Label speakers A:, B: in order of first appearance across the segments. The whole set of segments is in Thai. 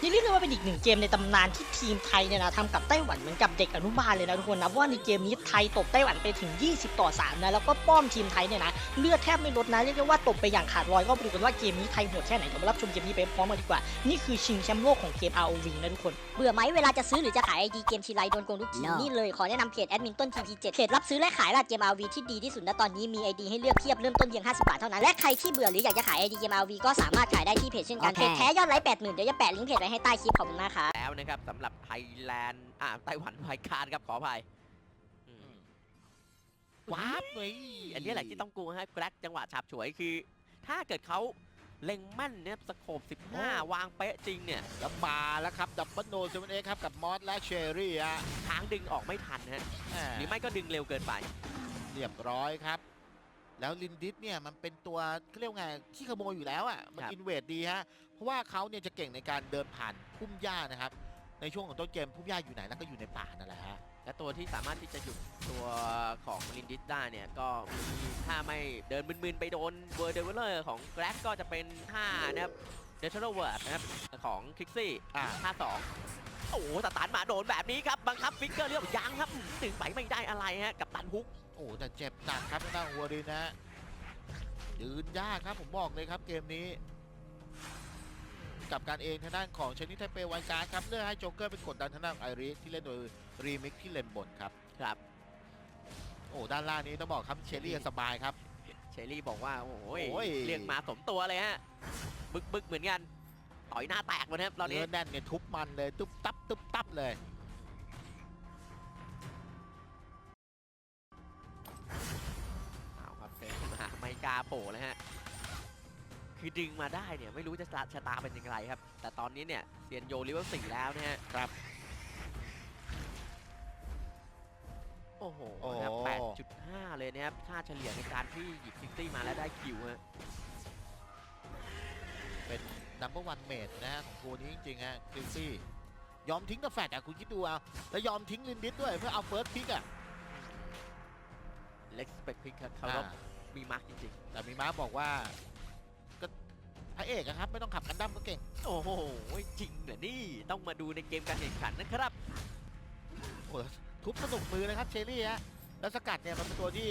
A: นี่เรียกได้ว่าเป็นอีกหนึ่งเกมในตำนานที่ทีมไทยเนี่ยนะทำกับไต้หวันเหมือนกับเด็กอนุบาลเลยนะทุกคนนะเพราะว่าในเกมนี้ไทยตบไต้หวันไปถึง 20 ต่อ 3 นะแล้วก็ป้อมทีมไทยเนี่ยนะเลือดแทบไม่ลดนะเรียกได้ว่าตบไปอย่างขาดลอยก็มาดูกันว่าเกมนี้ไทยโหดแค่ไหนเดี๋ยวมารับชมเกมนี้ไปพร้อมกันดีกว่า นี่คือชิงแชมป์โลกของเกม ROV นะทุกคน
B: เบื่อไหมเวลาจะซื้อหรือจะขายไอดีเกมทีไรโดนโกงทุกที
C: No
B: นี่เลยขอแนะนำเพจแอดมินต้น TP7 เพจรับซื้อและขายราดเกม RV ที่ดีที่สุดณตอนนี้มีไอดีให้เลือกเพียบเริ่มต้นเพียง50บาทเท่านั้นและใครที่เบื่อหรืออยากจะขายไอดีเกม RV ก็สามารถขายได้ที่เพจเช่นกัน
C: โอเค
B: เพจแท้ยอดไลค์80,000เดี๋ยวจะแปะลิงก์เพจไว้ให้ใต้คลิปขอบคุณมากครับ
D: แล้วนะครับสำหรับไทยแลนด์อ่าไต้หวันไวคาร์ดครับขออภัยอืมว้าบเฮ้ยอันนี้แหละที่ต้องกลัวฮะแกร็กจังหวะฉับฉวยคือ ถ้าเกิดเขาเล็งแม่นเนี่ยสโคบ15 วางเป๊ะจริงเนี่ย
E: แล้วมาแล้วครับดับเบิลโนเซเว่นเอครับกับมอสและเชอรี่ฮะ
D: ทางดึงออกไม่ทันฮะ
E: แหม่
D: หรือไม่ก็ดึงเร็วเกินไป
E: เรียบร้อยครับ แล้วลินดิสเนี่ยมันเป็นตัวเขาเรียกว่าไงที่ขโมยอยู่แล้วอะมัน
D: ครับ
E: อินเวดดีฮะเพ ราะว่าเขาเนี่ยจะเก่งในการเดินผ่านพุ่มหญ้านะครับ ในช่วงของต้นเกมพุ่มหญ้าอยู่ไหนแล้วก็อยู่ในป่านั่นแหละฮะ
D: และตัวที่สามารถที่จะหยุดตัวของลินดิสได้เนี่ยก็มีถ้าไม่เดินมึนๆไปโดนเวอร์เดเวลเลอร์ของแกร็กก็จะเป็นท่านะครับเดชเ r เวิร์ดนะครับของคิกซี่
E: อ่า
D: ท่าสองโอ้โหสตาร์ทมาโดนแบบนี้ครับบังคับฟิกเกอร์เรียกว่ายังครับถึงไปไม่ได้อะไรฮะกับตันฮุก
E: โอ้แต่เจ็บหนักครับทางด้านหัวรินนะฮะยืนยากครับผมบอกเลยครับเกมนี้ กับการเองทางด้านของชนิดไทเปไวการ์ดครับเลือกให้โจ๊กเกอร์เป็นกดดันทางด้านไอริสที่เล่นโดยรีมิกที่เลนบนครับ
D: ครับ
E: โอ้ด้านล่างนี้ต้องบอกครับเชลลี่สบายครับ
D: เชอรี่บอกว่าโอ้โห
E: โอ้ย
D: เรียกมาสมตัวเลยฮะบึกบึกๆเหมือนกันต่อยหน้าแตกหมดครับตอนนี้
E: เนื้อแน่นเนี่ยทุบมันเลยตุ๊บตับตุ๊บตับเลย
D: เอาครับเฟสมาไม่กล้าโผล่เลยฮะ คือดึงมาได้เนี่ยไม่รู้จะชะตาเป็นยังไงครับ แต่ตอนนี้เนี่ยเซียนโยลิเวอร์สี่แล้วนะฮะ
E: ครับ
D: โอ้โห
E: โอ้
D: นะครับ8.5 เลยนะครับค่าเฉลี่ยในการที่หยิบซิตี้มาแล้วได้คิวฮะ
E: เป็นนัมเบอร์วันเมดนะฮะของตัวนี้จริงๆฮะคริสซี่ยอมทิ้งกาแฟดอะคุณคิดดูเอาแล้วยอมทิ้งลินดิสด้วยเพื่อเอาเฟิร์สพิกอะ
D: เล็กสเปกพิกครับเขาก็
E: อ่า
D: มีมาร์กจริง
E: แต่มีม้าบอกว่าก็พ ระเอกอะครับ ไม่ต้องขับกันดั้มก็เก่ง
D: ๆโอ้โหจริงเหรอนี่ต้องมาดูในเกมการแข่งขันนะครับ
E: โอ้ทุบสนุกมือเลยครับเชอรี่ฮะแล้วสกัดเนี่ยมันเป็นตัวที่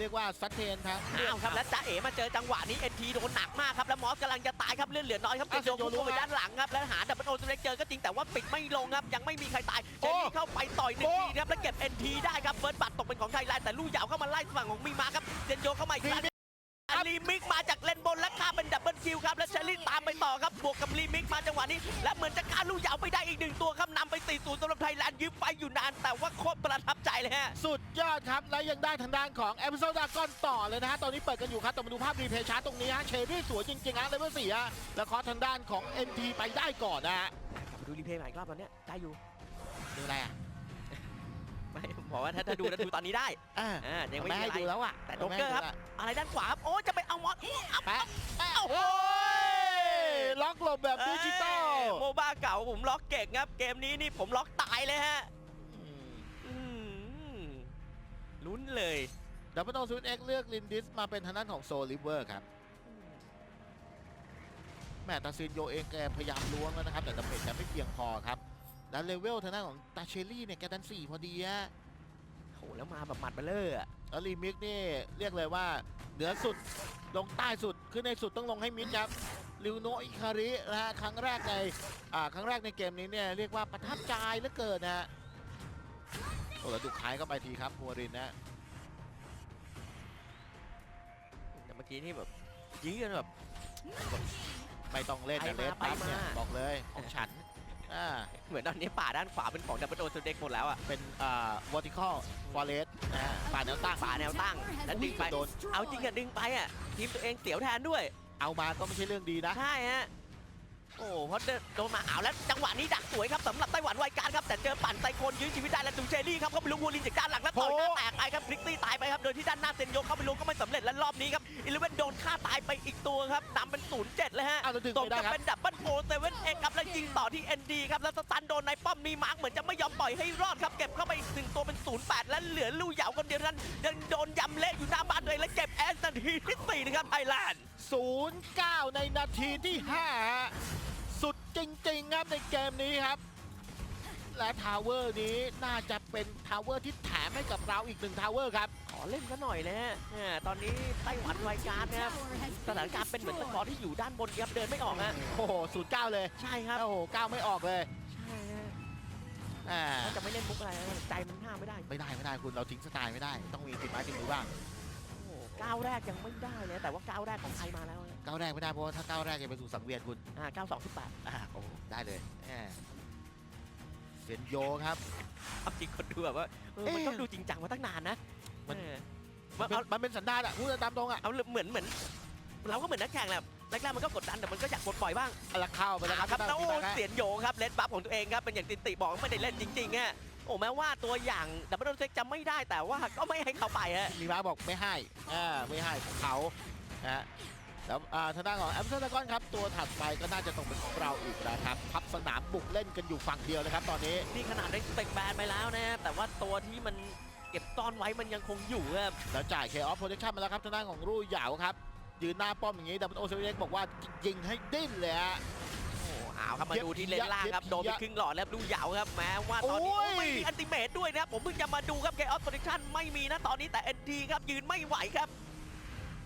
E: เรียกว่าซัดเทนทั้ง
D: อ้าวครับแล้วจ้าเอ๋มาเจอจังหวะนี้เอ็นทีโดนหนักมากครับแล้วมอสกำลังจะตายครับเลือดเหลือน้อยครับ
E: อ้าว
D: เจโย
E: เซนโยรู้
D: พุ่งไป
E: ฮะ
D: ด้านหลังครับแล้วหาดับเบิลโอตัวเล็กเจอก็จริงแต่ว่าปิดไม่ลงครับยังไม่มีใครตายเจ
E: โอ้
D: นี่เข้าไปต่อยหนึ่ง
E: โอ้
D: ทีนะครับแล้วเก็บเอ็นทีได้ครับเฟิร์สบัตรตกเป็นของไทยแลนด์แต่ลู่ยาวเข้ามาไล่ฝั่งของมีมาครับเจนโยเข้ามาอีกครั้ง อาลีมิกมาจากเลนบนและฆ่าเป็นดับเบิลคิวครับและเชอรี่ตามไปต่อครับบวกกับลีมิกมาจังหวะนี้ และเหมือนจะฆ่าลูกยาวไปได้อีกหนึ่งตัวครับนำไป4 0สำหรับไทยแลนด์ยืมไปอยู่นาน แต่ว่าโคตรประทับใจเลยฮะ
E: สุดยอดครับ และยังได้ทางด้านของเอพิโซดดากอนต่อเลยนะฮะตอนนี้เปิดกันอยู่ครับแต่มาดูภาพรีเพลย์ชาร์ตตรงนี้ฮะเชอรี่สวยจริงๆฮะเลเวลสี่ฮะแล้วคอร์สทางด้านของ NT ไปได้ก่อนนะฮะ
D: กลับมาดูรีเพลย์ใหม่อีกรอบตอนเนี้ยได้อยู่
E: ดูอะไรอะ
D: ไม่บอกว่าถ้าถ้าดูแล้วดูตอนนี้ได้
E: อ่า
D: อ่ายังไม่
E: ไม่
D: มี
E: ให้
D: อะไร
E: ดูแล้วอะ
D: แต่โจ๊กเกอร์ครับ อะไรด้านขวาครับโอ้จะไปเอามอส
E: แปะแปะ
D: โอ้โห
E: โอ้ยล็อกหลบแบบดิจิตอล
D: เอ้ยโมบ้าเก่าผมล็อกเก่งครับ เกมนี้นี่ผมล็อกตายเลยฮะ
E: อืม
D: อืมลุ้นเลย
E: ดับเบิลโนซูนเอ็กเลือกลินดิสมาเป็นทางด้านของโซลิเวอร์ครับแม่ตาซินโยเองแกพยายามล้วงแล้วนะครับ แต่ดาเมจแกไม่เพียงพอครับ แล้วเลเวลทางด้านของตาเชลลี่เนี่ยแกดันสี่พอดีฮะ
D: โหแล้วมาแบบหมัดเบลเลอร์อะ
E: แล้วรีมิกนี่เรียกเลยว่าเหนือสุดลงใต้สุดขึ้นในสุดต้องลงให้มิดครับลิวโนอิคารินะฮะครั้งแรกในอ่าครั้งแรกในเกมนี้เนี่ยเรียกว่าประทับใจเหลือเกินนะฮะโอ้แล้วดุท้ายเข้าไปทีครับหัวรินนะ
D: แต่เมื่อกี้นี่แบบยื้อกันแบบ
E: ไม่ต้องเล่นนะ
D: ไป
E: เล
D: มา
E: สปั๊บเนี่ย
D: ไปมา
E: บอกเลยของฉัน อ่า
D: เหมือนตอนนี้ป่าด้านขวาเป็นของดับเบิลโอสเด็กหมดแล้วอะ
E: เป็นอ่า vertical forest นะฮะป่าแนวตั้ง
D: ป่าแนวตั้งแล้วดึงไป
E: โดน
D: เอาจริงอะดึงไปอะทีมตัวเองเสียวแทนด้วย
E: เอามาก็ไม่ใช่เรื่องดีนะ
D: ใช่ฮะ โอ้เพราะเดินโดนมาเอาแล้วจังหวะนี้ดักสวยครับสำหรับไต้หวันไวการครับแต่เจอปั่นไซโคนยื้อชีวิตได้แล้วดูเชอรี่ครับเข้าไปลุงวูลินจากด้านหลังแล้วต่อยหน้าแตกไปครับพลิกตี้ตายไปครับโดยที่ด้านหน้าเซนโยเข้าไปลุงก็ไม่สำเร็จและรอบนี้ครับอิเลเวนโดนฆ่าตายไปอีกตัวครับนำเป็นศูนย์เจ็ดเลยฮะ
E: เอาแล้วดึง
D: สม
E: ไม่ได้
D: กับ
E: ครับ
D: เป็นดับเบิลโฟเซเว่นเอกครับแล้วยิงต่อที่ ND ครับแล้วสตันโดนในป้อมมีมาร์กเหมือนจะไม่ยอมปล่อยให้รอดครับเก็บเข้าไปอีกหนึ่งตัวเป็น08และเหลือลู่เหยาคนเดียวเท่านั้นยังโดนยำเละอยู่หน้าบ้านตัวเองและเก็บแอสนาทีที่4นะครับไทยแลนด์
E: 09 ในนาทีที่5ฮะ สุดจริงๆครับในเกมนี้ครับ และทาวเวอร์นี้น่าจะเป็นทาวเวอร์ที่แถมให้กับเราอีกหนึ่งทาวเวอร์ครับ
D: ขอเล่นซะหน่อยนะฮะอ่าตอนนี้ไต้หวันไวการ์ดนะครับสถานการณ์เป็นเหมือนสกอร์ที่อยู่ด้านบนครับเดินไม่ออกฮะ
E: โอ้โหศูนย์เก้าเลย
D: ใช่ครับ
E: โอ้โหเก้าไม่ออกเลย
D: ใช่ฮะ
E: อ่า
D: เขาจะไม่เล่นมุกอะไรนะใจมันห้ามไม่ได้
E: ไม่ได้ไม่ได้คุณเราทิ้งสไตล์ไม่ได้ ต้องมีติดไม้ติดมือบ้าง
D: โอ้โหก้าวแรกยังไม่ได้เลยแต่ว่าก้าวแรกของไทยมาแล้วนะ
E: ก้าวแรกไม่ได้เพราะว่าถ้าก้าวแรกจะไปสู่สังเวียนคุณ
D: อ่าก้าวสองสิบแปด
E: อ่าโอ้โหได้เลยแหมเซียนโยครับ
D: เอาจริงคนดูแบบว่าเออมัน
E: เอ๊ะ
D: ก็ดูจริงจังมาตั้งนานนะ
E: มัน
D: เออ
E: มัน
D: เอา
E: มันเป็นสันดานอะพูดตามตรงอะ
D: เอาเหมือนเหมือน เราก็เหมือนนักแข่งแหละแรกๆมันก็กดดันแต่มันก็อยากปลดปล่อยบ้าง
E: เอาละเข้าไปแล้ว
D: อ่า
E: ครับ
D: แล้วโอ้
E: ทางด้าน
D: เสียนโยครับเลดบัฟของตัวเองครับเป็นอย่างตินติบอกว่าไม่ได้เล่นจริงๆฮะโอ้แม้ว่าตัวอย่างดับเบิลเซ็กจะไม่ได้แต่ว่าก็ไม่ให้เขาไปฮะ
E: มีม้าบอกไม่ให้อ่าไม่ให้ของเขานะฮะ แล้วอ่าทางด้านของแอมสเตอร์กอนครับตัวถัดไปก็น่าจะตกเป็นของเราอีกนะครับพับสนามบุกเล่นกันอยู่ฝั่งเดียวนะครับตอนนี้
D: นี่ขนาดได้สเปกแบนไปแล้วนะแต่ว่าตัวที่มันเก็บต้อนไว้มันยังคงอยู่ครับ
E: แล้วจ่ายเคออฟโปรเทคชั่นมาแล้วครับทางด้านของรุ่ยเหยาวครับยืนหน้าป้อมอย่างนี้ดับเบิลโอเซเล็กบอกว่ายิงให้ดิ้นเลยฮะ
D: โอ้เอาครับมา
E: เย็บ
D: ดูที่เลนล่างครับ
E: เย็บ
D: โดนไปครึ่งหลอดแล้วดูเหยาวครับแม้ว่าตอนนี้
E: โอ้ย
D: ไม่มีอันติเมตด้วยนะผมเพิ่งจะมาดูครับเกออฟโปรดักชั่นไม่มีนะตอนนี้แต่เอ็นดีครับยืนไม่ไหวครับ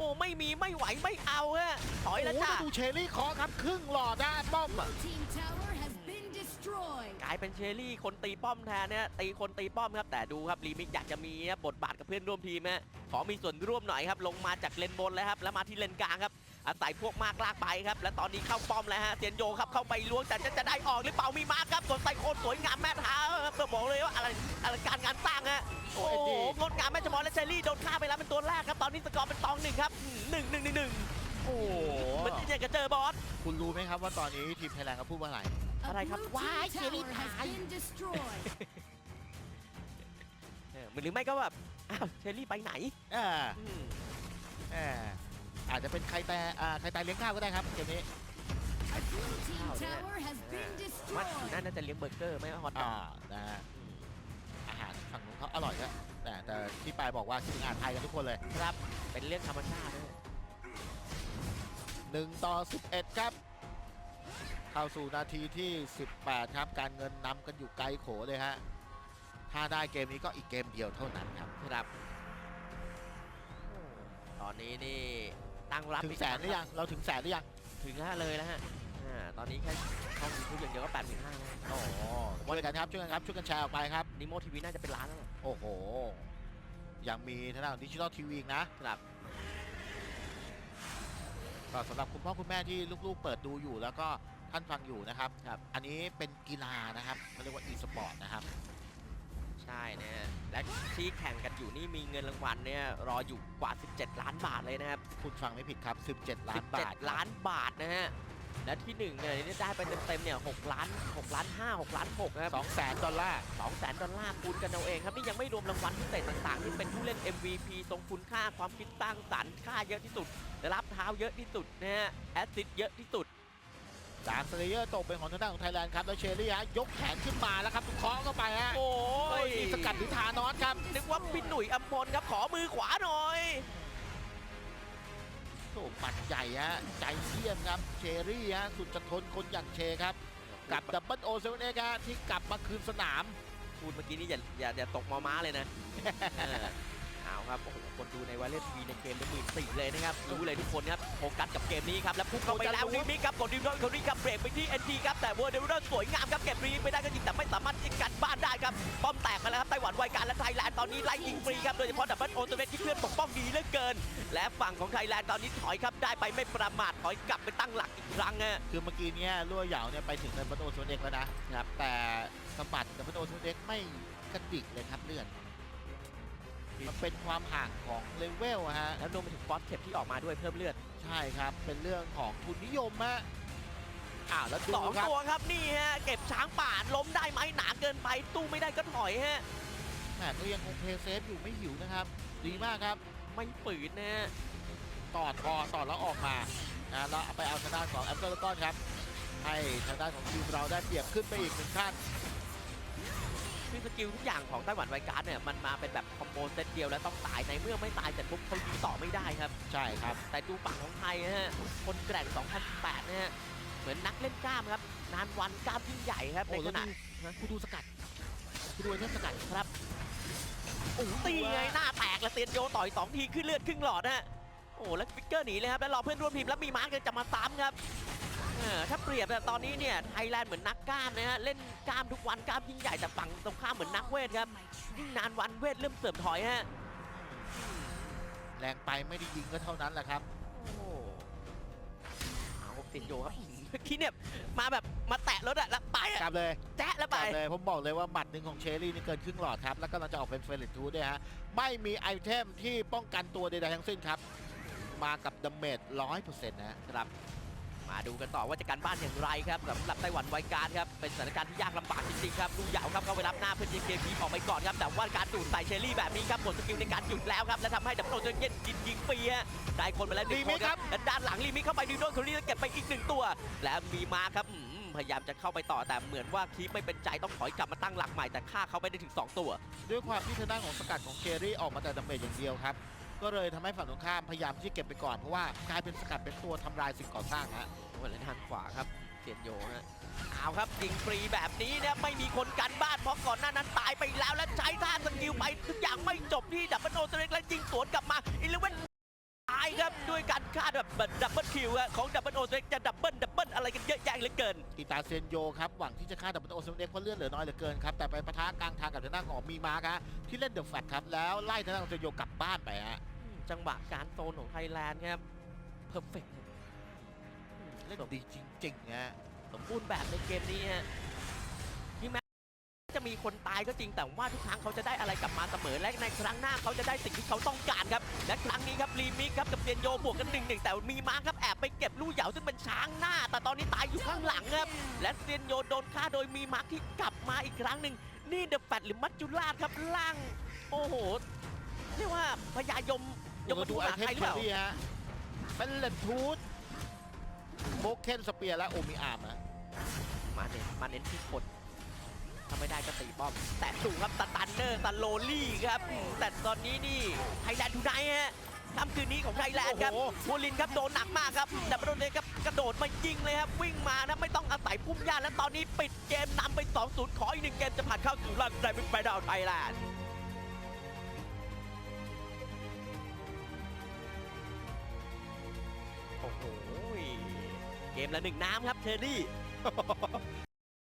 D: โอ้ไม่มีไม่ไหวไม่เอาฮะถอยแล้ว
E: โอ้
D: จ้า
E: ดูเชอรี่เคอครับครึ่งหลอดนะป้อมอะ
C: Blue team tower has been destroyed.
D: กลายเป็นเชอรี่คนตีป้อมแทนเนี่ยตีคนตีป้อมครับ แต่ดูครับรีมิกอยากจะมีนะบทบาทกับเพื่อนร่วมทีมนะขอมีส่วนร่วมหน่อยครับ ลงมาจากเลนบนแล้วครับ แล้วมาที่เลนกลางครับอาศัยพวกมากลากไปครับ และตอนนี้เข้าป้อมแล้วฮะเซียนโยครับเข้าไปล้วงแต่จะจะได้ออกหรือเปล่ามีมาร์คครับส่วนไซโคนสวยงามแม่ท้าครั บต้องบอกเลยว่าอะไรอะไรการงานสร้างฮะโอ้โหงดงามแม่จมอและเชอรี่โดนฆ่าไปแล้วเป็นตัวแรกครับตอนนี้สกอร์เป็นตองหนึ่งครับหนึ่งหนึ่งหนึ่งหนึ่งโอ้โหมันจะอยากจะเจอบอส
E: คุณรู้ไหมครับว่าตอนนี้ทีมไทยแลนด์เขาพูดว่าอะไร
C: A
D: Alright,
C: blue
D: ครับ Why,
C: team
D: Jerry
C: tower has
D: Pie?
C: been destroyed.
D: เออหรือไม่ก็แบบอ้าวเชอรี่ไปไหน
E: อ่า
D: อืม
E: อ่าอาจจะเป็นใครแต่อ่าใครตายเลี้ยงข้าวก็ได้ครับเกมนี้
C: A blue team
D: Wow, yeah.
C: tower has been
D: ว่า
C: destroyed.
D: น่าจะเลี้ยงเบอร์เกอร์ไม่ก็ฮอตด
E: อ่า
D: อก
E: นะฮะอาหารฝั่งนู้นเขาอร่อยครับแต่แต่ที่ปายบอกว่าคิดถึงอาหารไทยกันทุกคนเลย
D: ครับ เป็นเรื่องธรรมชาติด้วย
E: 1 ต่อ 11 ครับ เข้าสู่นาทีที่ 18 ครับ การเงินนำกันอยู่ไกลโขเลยฮะ ถ้าได้เกมนี้ก็อีกเกมเดียวเท่านั้นครับ
D: ครับตอนนี้นี่ตั้งรับ
E: ถึงแสนหรือยัง เราถึงแสนหรือยัง
D: ถึงแล้วเลยแล้วฮะอ่า ตอนนี้แค่ช่องยูทูบอย่างเดียวก็แปดหมื่นห้าแล้ว
E: โอ้โหช่วยกันครับช่วยกันครับช่วยกันแชร์ออกไปครับ
D: นิโมทีวีน่าจะเป็นล้านแล้ว
E: โอ้โห ยังมีทางด้านของดิจิทัลทีวีอีกนะครับก็สำหรับคุณพ่อคุณแม่ที่ลูกๆ เปิดดูอยู่แล้วก็ท่านฟังอยู่นะครับ
D: ครับ
E: อันนี้เป็นกีฬานะครับเขาเรียกว่า e สปอร์ตนะครับ
D: ใช่นะฮะและที่แข่งกันอยู่นี่มีเงินรางวัลเนี่ยรออยู่กว่า 17 ล้านบาทเลยนะครับ
E: คุณฟังไม่ผิดครับ 17 ล้านบาท
D: 17 ล้านบาทนะฮะ และที่หนึ่งเนี่ยนี่ได้ไปเต็มๆเนี่ย6ล้าน6ล้าน5 6ล้าน6นะครับ
E: สองแสนดอลลาร์
D: 2แสนดอลลาร์คูณกันเอาเองครับนี่ยังไม่รวมรางวัลพิเศษต่างๆ ที่เป็นผู้เล่น MVP ทรงคุณค่าความคิดสร้างสรรค์ค่าเยอะที่สุดได้รับเท้าเยอะที่สุดนะฮะแอสซิสเยอะที่สุด
E: ดาร์คเลเยอร์ตกเป็นของทางด้านของไทยแลนด์ครับแล้วเชอรี่ฮะยกแขนขึ้นมาแล้วครับเคาะเข้าไปฮะ
D: โอ้
E: โอ้
D: ย
E: ยนี่สกัดหรือทานอสครับ
D: นึกว่าพี่หนุ่ยอัมพลครับขอมือขวาหน่อย
E: โอ้หมัดใหญ่ฮะใจเที่ยมครับเชอรี่ฮะสุดจะทนคนอย่างเชครับ กับดับเบิลโอเซเว่นเอกฮะที่กลับมาคืนสนาม
D: พูดเมื่อกี้นี่อย่าอย่าอย่าตกมอม้าเลยนะ เออเอาครับโอ้โหคนดูในวาเลนทีในเกมเป็นหมื่นสี่เลยนะครับรู้เลยทุกคนครับโฟกัสกับเกมนี้ครับแล้วพุ่งเข้าไปแล้วนิมิครับกดดิวโดนคนนี้ครับเบรกไปที่เอ็นทีครับแต่เวอร์เดวิลสวยงามครับเก็บรีไม่ได้ก็จริงแต่ไม่สามารถที่กันบ้านได้ครับป้อมแตกมาแล้วครับไต้หวันไวการและไทยแลนด์ตอนนี้ไล่ยิงฟรีครับโดยเฉพาะดับเบิลโอตัวเวที่เคลื่อนปกป้องดีเหลือเกิน และฝั่งของไทยแลนด์ตอนนี้ถอยครับได้ไปไม่ประมาทถอยกลับไปตั้งหลักอีกครั้งฮะ
E: คือเมื่อกี้เนี้ยรั่วเหยาเนี่ยไปถึงดับเบิลโอเซเว่นเอกแล้วนะครับแต่สะบัดดับเบิลโอเซเว่นเอกไม่กระดิกเลยครับเลื่อน มันเป็นความห่างของเลเวลอะฮะ
D: แล้วรวมไปถึงฟอสเทปที่ออกมาด้วยเพิ่มเลือด
E: ใช่ครับ เป็นเรื่องของทุนนิยมฮะอ้าวแล้วดู
D: สอง
E: ครับ
D: ตัวครับนี่ฮะ เก็บช้างป่าล้มได้ไหมหนาเกินไปตู้ไม่ได้ก็ถอยฮะ
E: แหมก็ยังคงเพลย์เซฟอยู่ไม่หิวนะครับ ดีมากครับ
D: ไม่ฝืนนะฮะ
E: ตอดคอตอดแล้วออกมานะแล้วเอาไปเอาทางด้านของแอปเปิลก้อนครับ ให้ทางด้านของทีมเราได้เปรียบขึ้นไปอีกหนึ่งขั้น
D: คือสกิลทุกอย่างของไต้หวันไวการ์ดเนี่ยมันมาเป็นแบบคอมโบเซตเดียวแล้วต้องตายในเมื่อไม่ตายเสร็จปุ๊บเขายิงต่อไม่ได้ครับ
E: ใช่ครับ
D: แต่ดูฝั่งของไทยนะฮะคนแกร่ง 2018นะฮะเหมือนนักเล่นกล้ามครับ นานวันกล้ามยิ่งใหญ่ครับใน
E: โอ้
D: ข
E: แล้ว
D: ณะ
E: ดูนะคุณดูสกัดคุณดูไอเทมสกัด
D: ครับโอ้โหตีไงหน้าแตกแล้วเตียนโยต่อยสองทีขึ้นเลือดครึ่งหลอดนะฮะโอ้โหแล้วฟิกเกอร์หนีเลยครับแล้วรอเพื่อนร่วมทีมแล้วมีมาร์กจะมาซ้ำครับเออ ถ้าเปรียบแบบตอนนี้เนี่ยไทยแลนด์เหมือนนักกล้ามนะฮะเล่นกล้ามทุกวันกล้ามยิ่งใหญ่แต่ฝั่งตรงข้ามเหมือนนักเวทครับยิ่งนานวันเวทเริ่มเสื่อมถอยฮะ
E: แรงไปไม่ได้ยิงก็เท่านั้นแหละครับ
D: โอ้โหเอาเตียนโยครับเมื่อกี้เนี่ยมาแบบมาแตะรถอะแล้วไป
E: ก
D: อะ
E: ลับเลย
D: แจ๊ะแล้ว
E: ก
D: ไป
E: ลับเลยผมบอกเลยว่าหมัดหนึ่งของเชอรี่นี่เกินครึ่งหลอดครับ แล้วก็เราจะออกเป็นเฟรนทูด้วยฮะ ไม่มีไอเทมที่ป้องกันตัวใดๆทั้งสิ้นครับ มากับดาเมจร้อยเปอร์เซ็นต์นะฮะ
D: ครับ มาดูกันต่อว่าจะการบ้านอย่างไรครับสำหรับไต้หวันไวการครับเป็นสถานการณ์ที่ยากลำบากจริงๆครับลูกเหยาวครับเข้าไปรับหน้าเพื่อจะเคลียร์ทีมออกไปก่อนครับแต่ว่าการดูดใส่เชอรี่แบบนี้ครับหมดสกิลในการหยุดแล้วครับและทำให้ดับเบิลโดนเย็นยิงยิงฟรีฮะได้คนไปแล้วหนึ่งคนครับและด้านหลังลีมิเข้าไปดูโดนคนนี้แล้วเก็บไปอีกหนึ่งตัว และมีมาครับอืมพยายามจะเข้าไปต่อแต่เหมือนว่าคีปไม่เป็นใจต้องถอยกลับมาตั้งหลักใหม่แต่ฆ่าเขาไปได้ถึงสองตัว
E: ด้วยความที่ทางด้านของสกัดของเชอรี่ออกมาแต่ดาเมจอย่างเดียวครับ ก็เลยทำให้ฝั่งตรงข้ามพยายามที่จะเก็บไปก่อนเพราะว่ากลายเป็นสกัดเป็นตัวทำลายสิ่งก่อสร้างฮะ
D: วันละทางขวาครับเซียนโยฮะเอาครับยิงฟรีแบบนี้เนี่ยไม่มีคนกันบ้านเพราะก่อนหน้านั้นตายไปแล้วและใช้ท่าสกิลไปทุกอย่างไม่จบที่ดับเบิลโอเตเล็กและยิงสวนกลับมาอิเลเวนตายครับด้วยการฆ่าแบบดับเบิลคิวของดับเบิลโอเตเล็กจะดับเบิลดับเบิลอะไรกันเยอะแยะเหลือเกิน
E: กีตาเซนโยครับหวังที่จะฆ่าดับเบิลโอเซนเด็กเพราะเลือดเหลือน้อยเหลือเกินครับแต่ไปปะทะกลางทางกับทางด้านของมีมาร์คฮะที่เล่นเดอะแฟตครับแล้วไล่ทางด้านของเซนโยกลับบ้านไปฮะ
D: จังหวะการโซนของไทยแลนด์ครับเพอร์เฟกต์
E: เล่นดีจริงๆฮะ
D: สมบูรณ์แบบในเกมนี้ฮะที่แม้จะมีคนตายก็จริงแต่ว่าทุกครั้งเขาจะได้อะไรกลับมาเสมอและในครั้งหน้าเขาจะได้สิ่งที่เขาต้องการครับ และครั้งนี้ครับรีมิกครับกับเซียนโยบวกกันหนึ่งหนึ่งแต่มีมาครับแอบไปเก็บลู่เหยาซึ่งเป็นช้างหน้า แต่ตอนนี้ตายอยู่ข้างหลังครับ และเซียนโยโดนฆ่าโดยมีมาร์คที่กลับมาอีกครั้งหนึ่งนี่เดอะแฟตหรือมัจจุราชครับล่าง โอ้โหเรียกว่าพญายม ย
E: ย
D: ม
E: ก
D: ทู
E: ดู
D: ต
E: ไอ
D: หา
E: เท
D: ใคร
E: ม
D: หรือ
E: เช
D: เป
E: อ
D: ล่า
E: รี่ฮะเป็นเลนทูธโบเคนสเปียร์และโอมิอาร์มฮะ
D: มาเน้นมาเน้นที่คนถ้าไม่ได้ก็ตีป้อม แต่ดูครับสตันเนอร์สโลลี่ครับอืมแต่ตอนนี้นี่ไทยแลนด์ทูไนท์ฮะค่ำคืนนี้ของไทยแลนด์ครับ
E: โอ้โห
D: บูลินครับโดนหนักมากครับแต่โดนเลยครับกระโดดมายิงเลยครับ วิ่งมานะไม่ต้องอาศัยพุ่มหญ้าและตอนนี้ปิดเกมนำไป 2-0 ขออีกหนึ่งเกมจะผ่านเข้าสู่รอบไดมิงไปดาวไทยแลนด์ มละหนึ่งน้ำครับเทอร์รี่